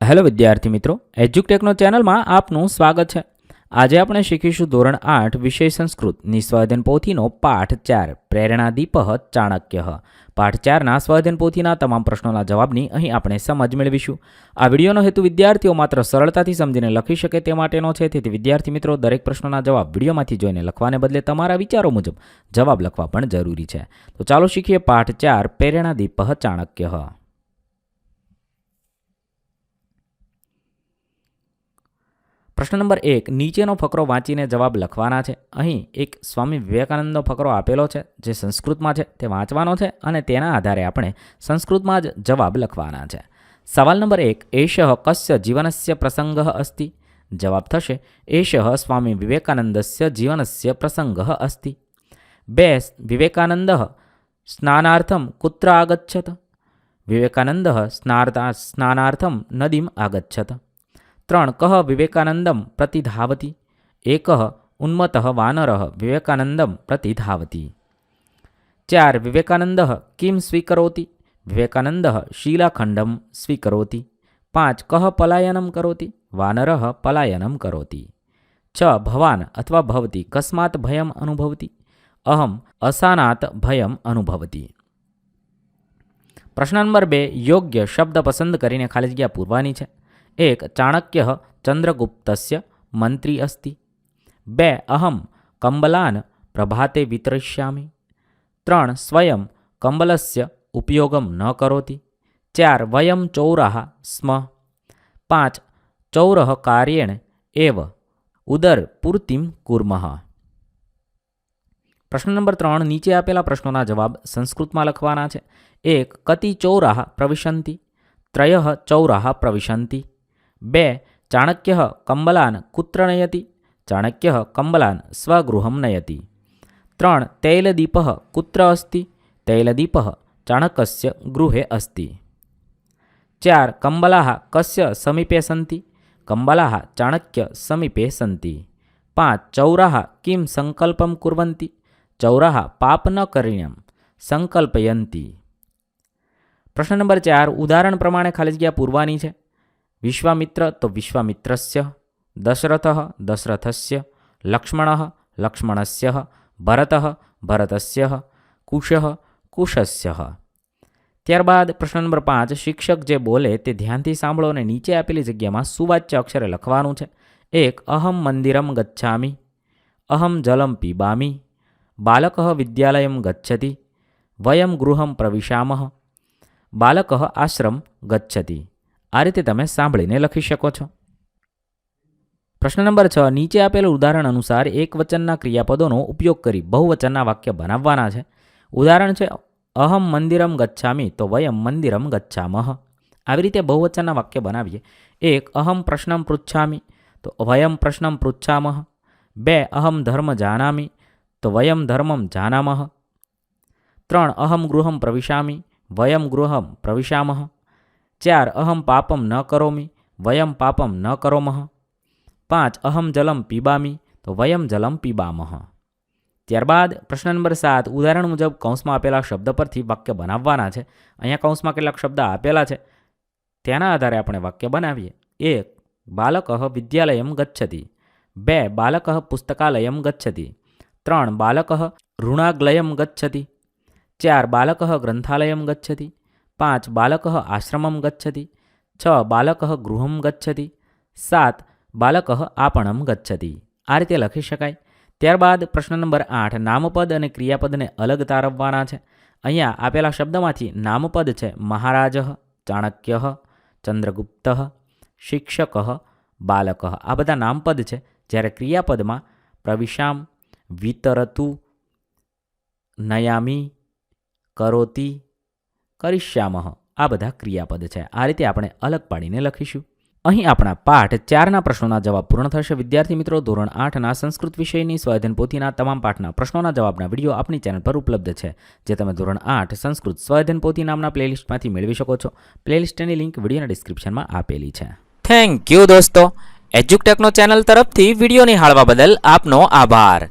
Hello વિદ્યાર્થી મિત્રો, એજ્યુકટેકનો ચેનલમાં આપનું સ્વાગત છે. આજે આપણે શીખીશું ધોરણ આઠ, વિષય સંસ્કૃત, નિસ્વાધન પોથીનો પાઠ ચાર પ્રેરણાદીપ ચાણક્ય. પાઠ ચારના સ્વાધન પોથીના તમામ પ્રશ્નોના જવાબની અહીં આપણે સમજ મેળવીશું. આ વિડીયોનો હેતુ વિદ્યાર્થીઓ માત્ર સરળતાથી સમજીને લખી શકે તે માટેનો છે, તેથી વિદ્યાર્થી મિત્રો, દરેક પ્રશ્નોના જવાબ વિડીયોમાંથી જોઈને લખવાને બદલે તમારા વિચારો મુજબ જવાબ લખવા પણ જરૂરી છે. તો ચાલો શીખીએ પાઠ ચાર પ્રેરણાદીપ ચાણક્ય. પ્રશ્ન નંબર એક, નીચેનો ફકરો વાંચીને જવાબ લખવાના છે. અહીં એક સ્વામી વિવેકાનંદનો ફકરો આપેલો છે, જે સંસ્કૃતમાં છે, તે વાંચવાનો છે અને તેના આધારે આપણે સંસ્કૃતમાં જ જવાબ લખવાના છે. સવાલ નંબર એક એષ કસ્ય જીવનસ્ય પ્રસંગ અસ્તિ? જવાબ થશે, એશ સ્વામી વિવેકાનંદસ્ય જીવનસ્ય પ્રસંગ અસ્તિ. બે, વિવેકાનંદ સ્નાનાર્થમ કુત્ર આગચ્છત? વિવેકાનંદ સ્નાર્તા, સ્નાનાર્થમ નદીમ આગચ્છત. ત્રણ કહ વિવેકાનંદમ પ્રતિધાવતી. એક ઉન્મત વાનર વિવેકાનંદમ પ્રતિધાવતી. ચાર વિવેકાનંદ કિમ સ્વીકરોતી. વિવેકાનંદ શીલાખંડમ સ્વીકરોતી. પાંચ કહ પલાયનમ કરોતી. વાનર પલાયનમ કરોતી. છ ભવાન અથવા ભવતી કસ્માત ભયમ અનુભવતી. અહમ અસાનાત ભયમ અનુભવતી. પ્રશ્ન નંબર બે યોગ્ય શબ્દ પસંદ કરીને ખાલી જગ્યા પૂરવાની છે. એક ચાણક્ય ચંદ્રગુપ્તસ્ય મંત્રી અસ્તિ બે અહમ કંબલાન પ્રભાતે વિતરિષ્યામિ ત્રણ સ્વયં કંબલસ્ય ઉપયોગમ ન કરોતિ ચાર વયમ ચૌરાः સ્મ પાંચ ચૌરઃ કાર્યેણ એવ ઉદર પૂર્તિમ કુર્મઃ પ્રશ્ન નંબર ત્રણ નીચે આપેલા પ્રશ્નોના જવાબ સંસ્કૃતમાં લખવાના છે એક કતિ ચૌરાः પ્રવિશંતિ ત્રય ચૌરાः પ્રવિશન્તિ બે, ચાણક્ય કંબલાન કુત્ર નયતિ, ચાણક્ય કંબલાન સ્વગૃહમ નયતિ. ત્રણ, તૈલદીપ કુત્ર અસ્તિ, તૈલદીપ ચાણકસ્ય ગૃહે અસ્તિ. ચાર કંબલા કસ્ય સમીપે સન્તિ કંબલા ચાણક્ય સમીપે સન્તિ પાંચ ચૌરા કિમ સંકલ્પમ કુર્વંતી ચૌરા પાપ ન કરીણ્યમ, સંકલ્પયંતી. પ્રશ્ન નંબર ચાર, ઉદાહરણ પ્રમાણે ખાલી જગ્યા પૂરવાની છે. વિશ્વામિત્ર તો વિશ્વામિત્રસ્ય દશરથ દશરથસ્ય લક્ષ્મણ લક્ષ્મણસ્ય ભરત ભરતસ્ય કુશ કુશસ્ય ત્યારબાદ પ્રશ્ન નંબર પાંચ, શિક્ષક જે બોલે તે ધ્યાનથી સાંભળો અને નીચે આપેલી જગ્યામાં સુવાચ્ય અક્ષરે લખવાનું છે. એક, અહમ મંદિરમ ગચ્છામી. અહમ જલમ પીબામી. બાલક વિદ્યાલય ગચ્છતિ. વયમ ગૃહમ પ્રવિશામઃ. બાલક આશ્રમ ગચ્છતિ. આ રીતે તમે સાંભળીને લખી શકો છો. પ્રશ્ન નંબર છ, નીચે આપેલ ઉદાહરણ અનુસાર એક વચનના ક્રિયાપદોનો ઉપયોગ કરી બહુવચનના વાક્ય બનાવવાના છે. ઉદાહરણ છે, અહમ મંદિરમ ગચ્છામી, તો વયમ મંદિરમ ગચ્છામહ આવી રીતે બહુવચનના વાક્ય બનાવીએ. એક, અહમ પ્રશ્નમ પૃચ્છામી, તો વયમ પ્રશ્નમ પૃચ્છામહ બે, અહમ ધર્મ જાનામી, તો વયમ ધર્મમ જાનામહ ત્રણ, અહમ ગૃહમ પ્રવિશામી, વયમ ગૃહમ પ્રવિશામહ ચાર અહમ પાપમ ન કરોમી, વયમ પાપમ ન કરોમહ. પાંચ અહમ જલમ પીબામી, તો વયમ જલમ પીબામહ. ત્યારબાદ પ્રશ્ન નંબર સાત, ઉદાહરણ મુજબ કૌંસમાં આપેલા શબ્દ પરથી વાક્ય બનાવવાના છે. અહીંયા કૌંસમાં કેટલાક શબ્દ આપેલા છે. તેના આધારે આપણે વાક્ય બનાવીએ. એક, બાલક વિદ્યાલયમ ગચ્છતિ. બે, બાલક પુસ્તકાલયમ ગચ્છતિ. ત્રણ, બાલક ઋણાગ્લયમ ગચ્છતિ. ચાર, બાલક ગ્રંથાલયમ ગચ્છતિ. પાંચ બાલક આશ્રમમ ગચ્છતિ છ બાલક ગૃહમ ગચ્છતિ સાત બાલક આપણમ ગચ્છતિ આ રીતે લખી શકાય ત્યારબાદ પ્રશ્ન નંબર આઠ, નામપદ અને ક્રિયાપદને અલગ તારવવાના છે. અહીંયા આપેલા શબ્દમાંથી નામપદ છે મહારાજ, ચાણક્ય, ચંદ્રગુપ્ત, શિક્ષક, બાલક. આ બધા નામપદ છે. જ્યારે ક્રિયાપદમાં પ્રવિશામ, વિતરતુ, નયામી, કરોતી કરિષ્યામહ આ બધા ક્રિયાપદ છે. આ રીતે આપણે અલગ પાડીને લખીશું. અહીં આપણા પાઠ ચારના પ્રશ્નોના જવાબ પૂર્ણ થશે. વિદ્યાર્થી મિત્રો, ધોરણ આઠના સંસ્કૃત વિષયની સ્વાધ્યન પોથીના તમામ પાઠના પ્રશ્નોના જવાબના વીડિયો આપણી ચેનલ પર ઉપલબ્ધ છે, જે તમે ધોરણ આઠ સંસ્કૃત સ્વાધ્યન પોથી નામના પ્લેલિસ્ટમાંથી મેળવી શકો છો. પ્લેલિસ્ટની લિંક વિડીયોના ડિસ્ક્રિપ્શનમાં આપેલી છે. થેન્ક યુ દોસ્તો. એજ્યુકટેકનો ચેનલ તરફથી વીડિયો નિહાળવા બદલ આપનો આભાર.